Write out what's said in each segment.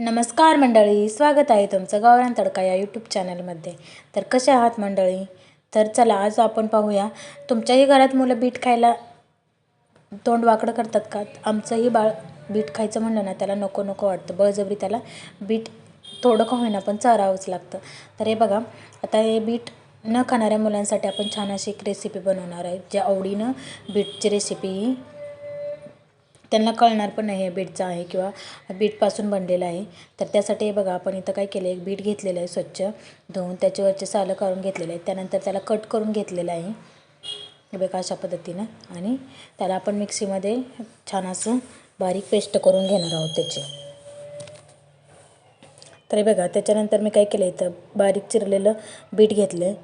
नमस्कार मंडळी स्वागत आहे तुमचं गावरान तडका या यूट्यूब चॅनलमध्ये तर कसे आहात मंडळी? तर चला आज आपण पाहूया तुमच्याही घरात मुलं बीट खायला तोंड वाकडं करतात का? आमचंही बाळ बीट खायचं म्हणलं ना त्याला नको नको वाटतं. बळजबरी त्याला बीट थोडं का होईना पण चारावंच लागतं. तर हे बघा आता हे बीट न खाणाऱ्या मुलांसाठी आपण छान अशी एक रेसिपी बनवणार आहे ज्या आवडीनं बीटची रेसिपी ही त्यांना कळणार पण नाही हे बीटचा आहे किंवा बीटपासून बनलेला आहे. तर त्यासाठी हे बघा आपण इथं काय केलं एक बीट घेतलेलं आहे स्वच्छ धुवून त्याच्यावरचे सालं काढून घेतलेलं आहे त्यानंतर त्याला कट करून घेतलेलं आहे. हे बघा अशा पद्धतीनं. आणि त्याला आपण मिक्सीमध्ये छान असं बारीक पेस्ट करून घेणार आहोत त्याची. तर हे बघा त्याच्यानंतर मी काय केलं इथं बारीक चिरलेलं बीट घेतलं आहे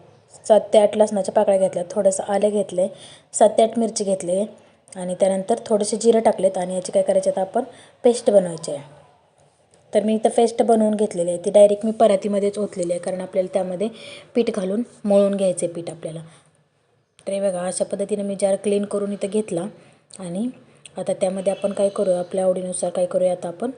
सात ते आठ लसणाच्या पाकळ्या घेतल्या थोडंसं आलं घेतलं सात ते आठ मिरची घेतली आणि त्यानंतर थोडेसे जिरं टाकलेत आणि याची काय करायची आता आपण पेस्ट बनवायची आहे. तर मी इथं पेस्ट बनवून घेतलेली आहे. ती डायरेक्ट मी परातीमध्येच ओतलेली आहे कारण आपल्याला त्यामध्ये पीठ घालून मळून घ्यायचं आहे पीठ आपल्याला. तर हे बघा अशा पद्धतीने मी जार क्लीन करून इथं घेतला आणि आता त्यामध्ये आपण काय करूया आपल्या आवडीनुसार काय करूया आता आपण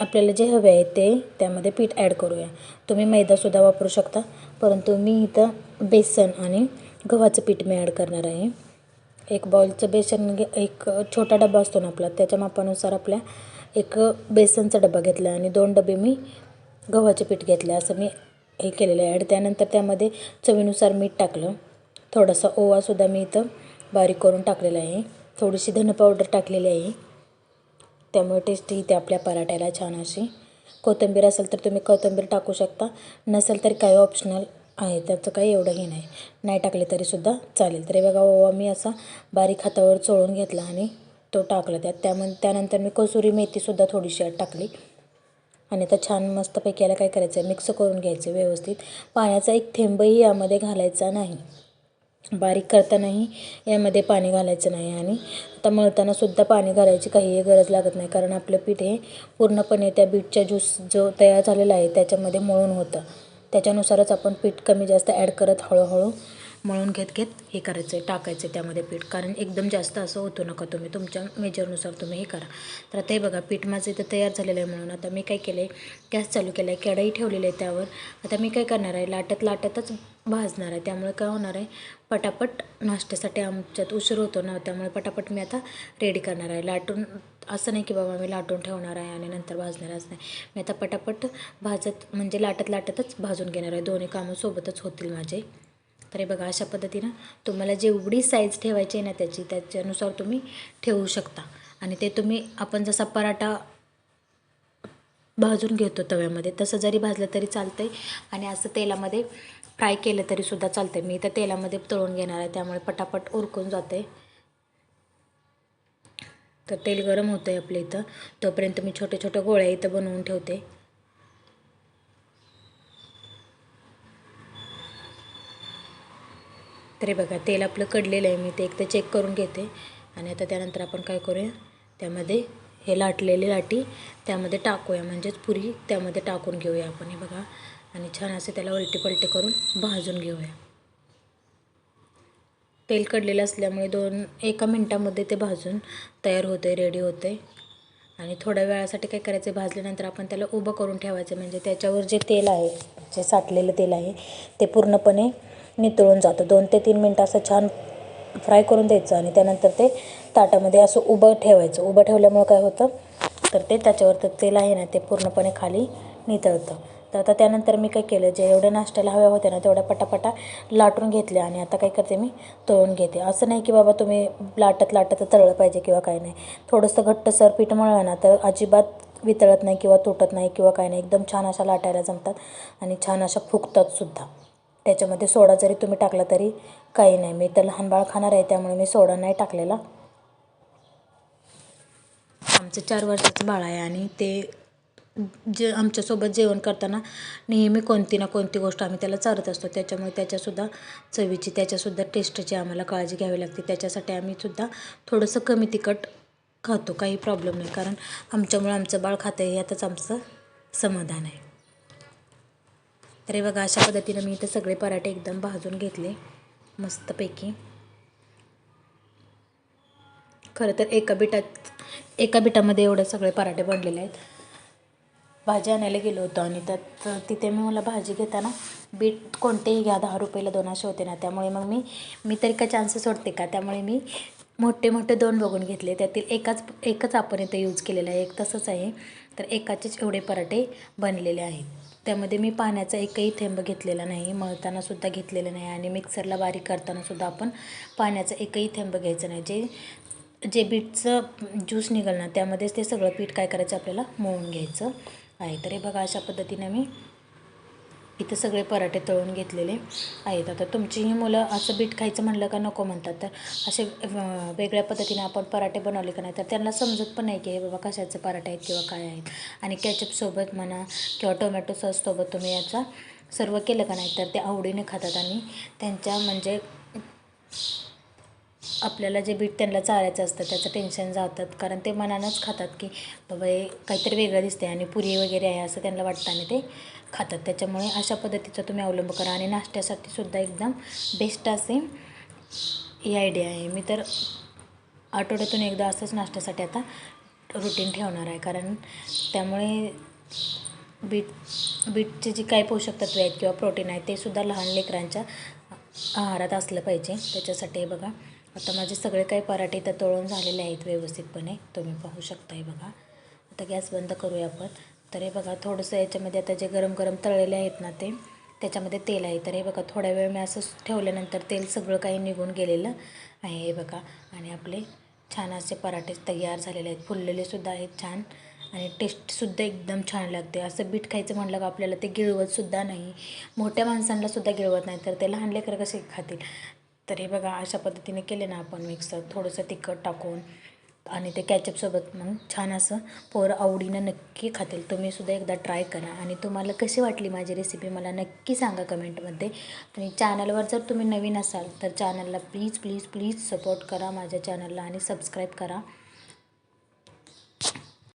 आपल्याला जे हवे आहे ते त्यामध्ये पीठ ॲड करूया. तुम्ही मैदासुद्धा वापरू शकता परंतु मी इथं बेसन आणि गव्हाचं पीठ मी ॲड करणार आहे. एक बॉईलचं बेसन घे एक छोटा डबा असतो ना आपला त्याच्या मापानुसार आपल्या एक बेसनचा डबा घेतला आणि दोन डबे मी गव्हाचे पीठ घेतले असं मी हे केलेलं आहे. आणि त्यानंतर त्यामध्ये चवीनुसार मीठ टाकलं. थोडासा ओवासुद्धा मी इथं बारीक करून टाकलेला आहे. थोडीशी धन पावडर टाकलेली आहे. त्यामुळे टेस्ट इथे आपल्या पराठ्याला छान अशी. कोथिंबीर असेल तर तुम्ही कोथिंबीर टाकू शकता. नसेल तर काही ऑप्शनल आहे त्याचं काही एवढं हे नाही. नाही टाकले तरीसुद्धा चालेल. तरी बघा ओवा मी असा बारीक हातावर चोळून घेतला आणि तो टाकला त्यात. त्यामध्ये त्यानंतर मी कसुरी मेथीसुद्धा थोडीशी आत टाकली. आणि आता छान मस्तपैकी याला काय करायचं आहे मिक्स करून घ्यायचं व्यवस्थित. पाण्याचा एक थेंबही यामध्ये घालायचा नाही. बारीक करतानाही यामध्ये पाणी घालायचं नाही. आणि आता मळतानासुद्धा पाणी घालायची काहीही गरज लागत नाही. कारण आपलं पीठ हे पूर्णपणे त्या बीटच्या ज्यूस जो तयार झालेला आहे त्याच्यामध्ये मळून होतं. त्याच्यानुसारच आपण पीठ कमी जास्त ॲड करत हळूहळू मळून घेत घेत हे करायचं आहे टाकायचं आहे त्यामध्ये पीठ. कारण एकदम जास्त असं होतो नका तुम्ही तुमच्या मेजरनुसार तुम्ही हे करा. तर आता हे बघा पीठ माझं इथं तयार झालेलं आहे म्हणून आता मी काय केलं आहे गॅस चालू केला आहे कढई ठेवलेली आहे त्यावर. आता मी काय करणार आहे लाटत लाटतच भाजणार आहे त्यामुळे काय होणार आहे पटापट नाश्त्यासाठी आमच्यात उशीर होतो ना त्यामुळे पटापट मी आता रेडी करणार आहे. लाटून असं नाही की बाबा मी लाटून ठेवणार आहे आणि नंतर भाजणारच नाही. मी आता पटापट भाजत म्हणजे लाटत लाटतच भाजून घेणार आहे. दोन्ही कामं सोबतच होतील माझे. तर हे बघा अशा पद्धतीनं तुम्हाला जेवढी साईज ठेवायची आहे ना त्याची त्याच्यानुसार तुम्ही ठेवू शकता. आणि ते तुम्ही आपण जसा पराठा भाजून घेतो तव्यामध्ये तसं जरी भाजलं तरी चालतं आहे आणि असं तेलामध्ये फ्राय केलं तरीसुद्धा चालतं आहे मी तर तेलामध्ये तळून घेणार आहे त्यामुळे पटापट उरकून जाते तर तेल गरम होतं आहे आपल्या इथं. तोपर्यंत मी छोट्या छोट्या गोळ्या इथं बनवून ठेवते. तरी बघा तेल आपलं कडलेलं आहे. मी ते एकदा चेक करून घेते. आणि आता त्यानंतर आपण काय करूया? त्यामध्ये हे लाटलेले लाटी त्यामध्ये टाकूया. म्हणजेच पुरी त्यामध्ये टाकून घेऊया आपण हे बघा. आणि छान असे त्याला उलटी पलटी करून भाजून घेऊया. तेल कडलेलं असल्यामुळे दोन एका मिनटामध्ये ते भाजून तयार होते रेडी होते आणि थोड्या वेळासाठी काय करायचं भाजल्यानंतर आपण त्याला उभं करून ठेवायचं. म्हणजे त्याच्यावर जे तेल आहे जे साठलेलं तेल आहे ते पूर्णपणे नितळून जातं. दोन ते तीन मिनटं असं छान फ्राय करून द्यायचं आणि त्यानंतर ते ताटामध्ये असं उभं ठेवायचं. उभं ठेवल्यामुळं काय होतं तर ते त्याच्यावर तर तेल आहे ना ते पूर्णपणे खाली नितळतं. तर आता त्यानंतर मी काय केलं जे एवढ्या नाश्त्याला हव्या होत्या ना तेवढ्या पटापटा लाटून घेतल्या आणि आता काय करते मी तळून घेते. असं नाही की बाबा तुम्ही लाटत लाटत तळलं पाहिजे किंवा काय नाही. थोडंसं घट्टसर पीठ मळलं ना तर अजिबात वितळत नाही किंवा तुटत नाही किंवा काय नाही. एकदम छान अशा लाटायला जमतात आणि छान अशा फुगतात सुद्धा. त्याच्यामध्ये सोडा जरी तुम्ही टाकला तरी काही नाही. मी तर लहान बाळ खाणार आहे त्यामुळे मी सोडा नाही टाकलेला. आमचं चार वर्षाचं बाळ आहे आणि ते जे आमच्यासोबत जेवण करताना नेहमी कोणती ना कोणती गोष्ट आम्ही त्याला चारत असतो. त्याच्यामुळे त्याच्यासुद्धा चवीची त्याच्यासुद्धा टेस्टची आम्हाला काळजी घ्यावी लागते. त्याच्यासाठी आम्ही सुद्धा थोडंसं कमी तिखट खातो. काही प्रॉब्लेम नाही. कारण आमच्यामुळे आमचं बाळ खातं आहे यातच आमचं समाधान आहे. अरे बघा अशा पद्धतीनं मी इथं सगळे पराठे एकदम भाजून घेतले. मस्तपैकी. खरं तर एका बिटात एका बिटामध्ये एवढे सगळे पराठे बनलेले आहेत. भाजी आणायला गेलो होतो आणि त्यात तिथे मी मला भाजी घेताना बीट कोणतेही घ्या दहा रुपयाला दोन असे होते ना त्यामुळे मग मी मी तरी का चान्सेस सोडते का? त्यामुळे मी मोठे मोठे दोन बघून घेतले. त्यातील एकाच एकच आपण इथं यूज केलेला आहे. एक तसंच आहे. तर एकाचेच एवढे पराठे बनलेले आहेत. त्यामध्ये मी पाण्याचा एकही थेंब घेतलेला नाही मळतानासुद्धा घेतलेला घेतलेलं नाही आणि मिक्सरला बारीक करतानासुद्धा आपण पाण्याचा एकही थेंब घ्यायचं नाही. जे जे बीटचं ज्यूस निघाल ना त्यामध्येच ते सगळं पीठ काय करायचं? आपल्याला मळून घ्यायचं. आहे. तर हे बघा अशा पद्धतीने मी इथं सगळे पराठे तळून घेतलेले आहेत. आता तुमचीही मुलं असं बीट खायचं म्हणलं का नको म्हणतात. तर असे वेगळ्या पद्धतीने आपण पराठे बनवले का नाही तर त्यांना समजत पण नाही की हे बाबा कशाचे पराठे आहेत किंवा काय आहेत. आणि कॅचअपसोबत म्हणा किंवा टोमॅटो सॉससोबत तुम्ही याचा सर्व केलं का नाही तर ते आवडीने खातात. आणि त्यांच्या म्हणजे आपल्याला जे बीट त्यांना चारायचं असतं त्याचं टेन्शन जातात. कारण ते मनानंच खातात की बाबा हे काहीतरी वेगळं दिसते आणि पुरी वगैरे आहे असं त्यांना वाटतं आणि ते खातात. त्याच्यामुळे अशा पद्धतीचा तुम्ही अवलंब करा. आणि नाश्त्यासाठी सुद्धा एकदम बेस्ट असे ही आयडिया आहे. मी तर आठवड्यातून एकदा असंच नाश्त्यासाठी आता रुटीन ठेवणार आहे. कारण त्यामुळे बीट बीटचे जे काही पोषक तत्वे आहेत किंवा प्रोटीन आहे ते सुद्धा लहान लेकरांच्या आहारात असलं पाहिजे. त्याच्यासाठी हे बघा. आता माझे सगळे काही पराठे तर तळून झालेले आहेत व्यवस्थितपणे. तुम्ही पाहू शकता हे बघा. आता गॅस बंद करूया आपण. तर हे बघा थोडंसं याच्यामध्ये आता जे गरम गरम तळलेले आहेत ना ते त्याच्यामध्ये तेल आहे. तर हे बघा थोड्या वेळ मी असं ठेवल्यानंतर तेल सगळं काही निघून गेलेलं आहे हे बघा. आणि आपले छान असे पराठे तयार झालेले आहेत. फुललेलेसुद्धा आहेत छान. आणि टेस्टसुद्धा एकदम छान लागते. असं बीट खायचं म्हणलं का आपल्याला ते गिळवतसुद्धा नाही. मोठ्या माणसांनासुद्धा गिळवत नाही. तर ते लहान लेकरं कसे खातील? तर हे बघा अशा पद्धतीने केले ना आपण मिक्सर. थोडंसं तिखट टाकून आणि ते कॅचअपसोबत मग छान असं पोरं आवडीनं नक्की खातील. तुम्हीसुद्धा एकदा ट्राय करा. आणि तुम्हाला कशी वाटली माझी रेसिपी मला नक्की सांगा कमेंटमध्ये आणि चॅनलवर जर तुम्ही नवीन असाल तर चॅनलला प्लीज प्लीज प्लीज सपोर्ट करा माझ्या चॅनलला आणि सबस्क्राईब करा.